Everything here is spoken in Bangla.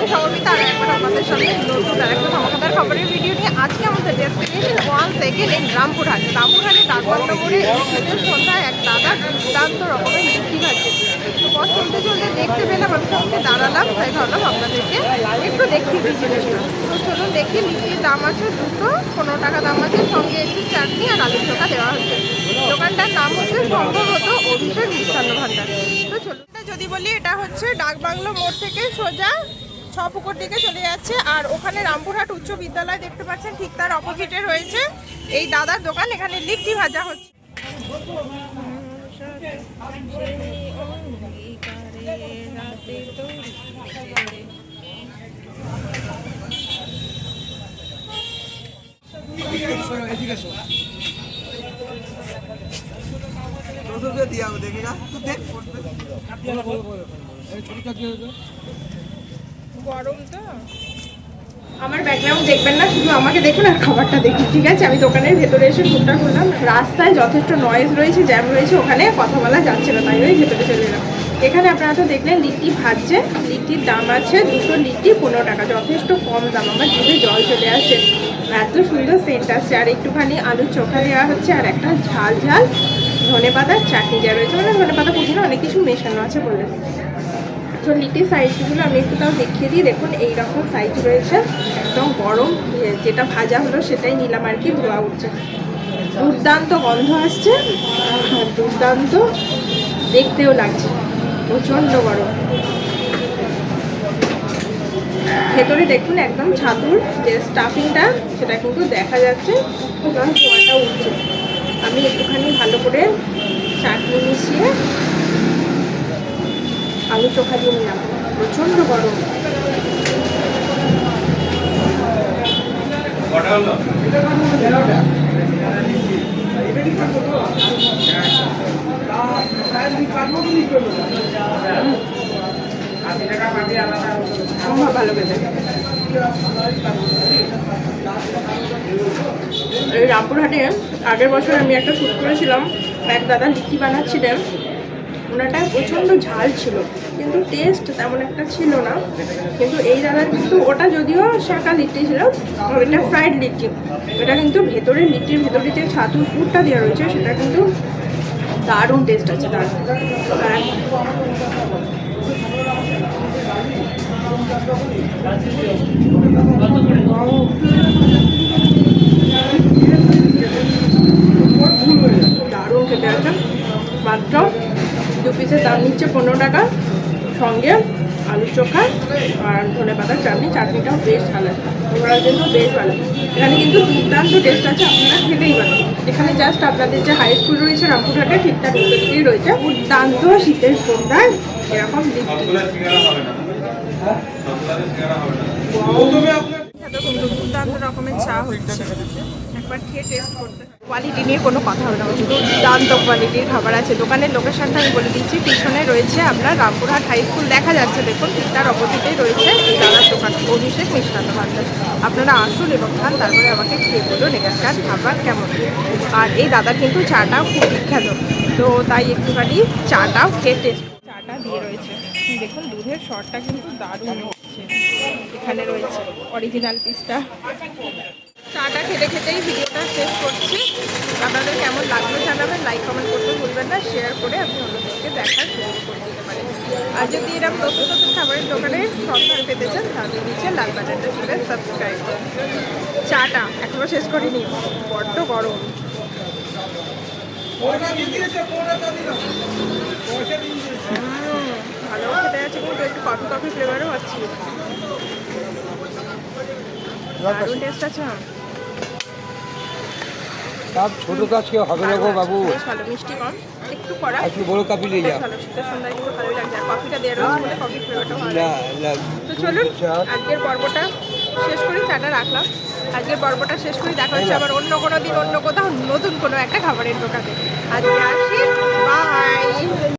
আমি সমর্পিতা আর একবার আপনাদের সামনে নতুন আর একটা ধমাকাদার খবরের ভিডিও নিয়ে আজকে আমাদের destination one second in Rampurhat. রামপুরহাটে ডাকবাংলা মোড়ে এই শীতের সন্ধ্যায় এক দাদা দুর্দান্ত রকমের মিষ্টি তো পথ চলতে চলতে দেখতে পেলাম, আমি সঙ্গে দাঁড়ালাম, তাই ভাবলাম আপনাদেরকে একটু দেখিয়ে দিই তো চলুন দেখি, মিষ্টির দাম আছে দুটো, পনেরো টাকা দাম আছে, সঙ্গে একটু চাটনি আর আলু চোখা দেওয়া হচ্ছে। দোকানটার নাম হচ্ছে সম্ভবত অভিষেক মিষ্টান্ন ভান্ডার। তো চলুন, যদি বলি এটা হচ্ছে ডাকবাংলো মোড় থেকে সোজা ছ পুকুর দিকে চলে যাচ্ছে আর ওখানে রামপুরহাট উচ্চ বিদ্যালয় দেখতে পাচ্ছেন ঠিক তার অপোজিটে রয়েছে। এই দাদার দোকান এখানে লিট্টি ভাজা হচ্ছে। দিয়া দেখেগা তো দেখ গরম তো আমার ব্যাকগ্রাউন্ড দেখবেন না, শুধু আমাকে দেখুন আর খাবারটা দেখুন, ঠিক আছে? আমি দোকানের ভেতরে এসে ঢুকটা করলাম। রাস্তায় যথেষ্ট নয়েজ রয়েছে জ্যাম রয়েছে, ওখানে কথা বলা যাচ্ছে না, তাই ওই ভেতরে চলে এলাম। এখানে আপনারা তো দেখলেন, লিট্টি ভাজছে, লিট্টির দাম আছে দুটো লিট্টি পনেরো টাকা, যথেষ্ট কম দাম, আমার জিভে জল চলে আসছে। এত সুন্দর সেন্ট আসছে, আর একটুখানি আলুর চোখা দেওয়া হচ্ছে, আর একটা ঝাল ঝাল ধনে পাতার চাটনি দেওয়া রয়েছে। মানে ধনে পাতা পুদিনা অনেক কিছু মেশানো আছে বলে তো সাইজগুলো আমি একটু তাও দেখিয়ে দিই। দেখুন, এইরকম সাইজ রয়েছে একদম গরম যেটা ভাজা হলো সেটাই নিলাম আর কি, ধোয়া উঠছে। দুর্দান্ত গন্ধ আসছে। দুর্দান্ত। দেখতেও লাগছে। প্রচণ্ড গরম। ভেতরে দেখুন, একদম ছাতুর যে স্টাফিংটা সেটা কিন্তু দেখা যাচ্ছে। ধোঁয়াটা উঠছে। আমি একটুখানি ভালো করে চাটনি মিশিয়ে আলু চোখা দিয়ে নিলাম। প্রচণ্ড গরম। ভালো এই রামপুরহাটে আগের বছর আমি একটা শ্যুট করেছিলাম, এক দাদা লিচি বানাচ্ছিলেন। ওনাটা প্রচণ্ড ঝাল ছিল, কিন্তু টেস্ট তেমন একটা ছিল না। কিন্তু এই দাদার কিন্তু ওটা যদিও শাঁকা লিট্টি ছিল এটা ফ্রাইড লিট্টি। এটা কিন্তু ভেতরে লিট্টির ভেতরে যে ছাতুর পুরটা দেওয়া রয়েছে, সেটা কিন্তু দারুণ টেস্ট আছে তার। দারুণ খেতে আছে। মাত্র পিসের দাম নিচ্ছে পনেরো টাকা সঙ্গে আলু চোখা আর ধনে পাতার চাটনি। চাটনিটাও বেশ ভালো ওরার জন্য বেশ ভালো। এখানে কিন্তু দুর্দান্ত টেস্ট আছে আপনারা খেতেই পারেন। এখানে জাস্ট আপনাদের যে হাই স্কুল রয়েছে রামপুরহাটে ঠিকঠাক দিকেই রয়েছে। দুর্দান্ত শীতের সন্ধ্যায় এরকম এতক্ষণ দুর্দান্ত রকমের চা হচ্ছে একবার খেয়ে কোয়ালিটি নিয়ে কোনো কথা হবে না। দুর্দান্ত কোয়ালিটির খাবার আছে। দোকানের লোকেশনটা আমি বলে দিচ্ছি। পিছনে রয়েছে আপনার রামপুরহাট হাই স্কুল দেখা যাচ্ছে, দেখুন তার অপোজিটেই রয়েছে দাদার দোকান। অভিষেক মিষ্টান্ন ভান্ডার আপনারা আসুন এবং খান, তারপরে আমাকে খেয়ে বলুন এখানকার খাবার কেমন। আর এই দাদার কিন্তু চাটাও খুব বিখ্যাত। তো তাই একটুখানি চাটাও খেয়ে টেস্ট চাটা দিয়ে রয়েছে। দেখুন দুধের শরটা কিন্তু দারুণ হচ্ছে। এখানে রয়েছে অরিজিনাল পিসটা চাটা খেতে খেতেই ভিডিওটা শেষ করছি। আপনাদের কেমন লাগল জানাবেন লাইক কমেন্ট করতে ভুলবেন না। শেয়ার করে আপনি অন্যদেরকে দেখার সুযোগ করে দিতে পারেন আর যদি এরকম নতুন নতুন খাবারের দোকানে সন্ধান পেতে চান তাহলে নিচে লাল বাজারটা চলে সাবস্ক্রাইব করুন। চাটা এখনও শেষ করিনি বড্ড গরম। হুম, ভালো। খেতে আছে কিন্তু একটু কফি কফি ফ্লেভারও আছে দারুণ টেস্ট আছে কাপ ছোট কাজ কেউ হবে না গো বাবু? ভালো মিষ্টি কম। একটু কড়া। একটু বড় কাপি নিয়ে বেশ যা ভালো শীতের সন্ধ্যায় কিন্তু ভালোই লাগছে। আর কফিটা দেওয়া রয়েছে কফি ফ্লেভারটাও ভালো না না তো চলুন। আজকের পর্বটা শেষ করি চাটা রাখলাম। আজকের পর্বটা শেষ করি দেখা হচ্ছে আবার অন্য কোনো দিন অন্য কোথাও নতুন কোনো একটা খাবারের দোকানে। আজকে আসি বাই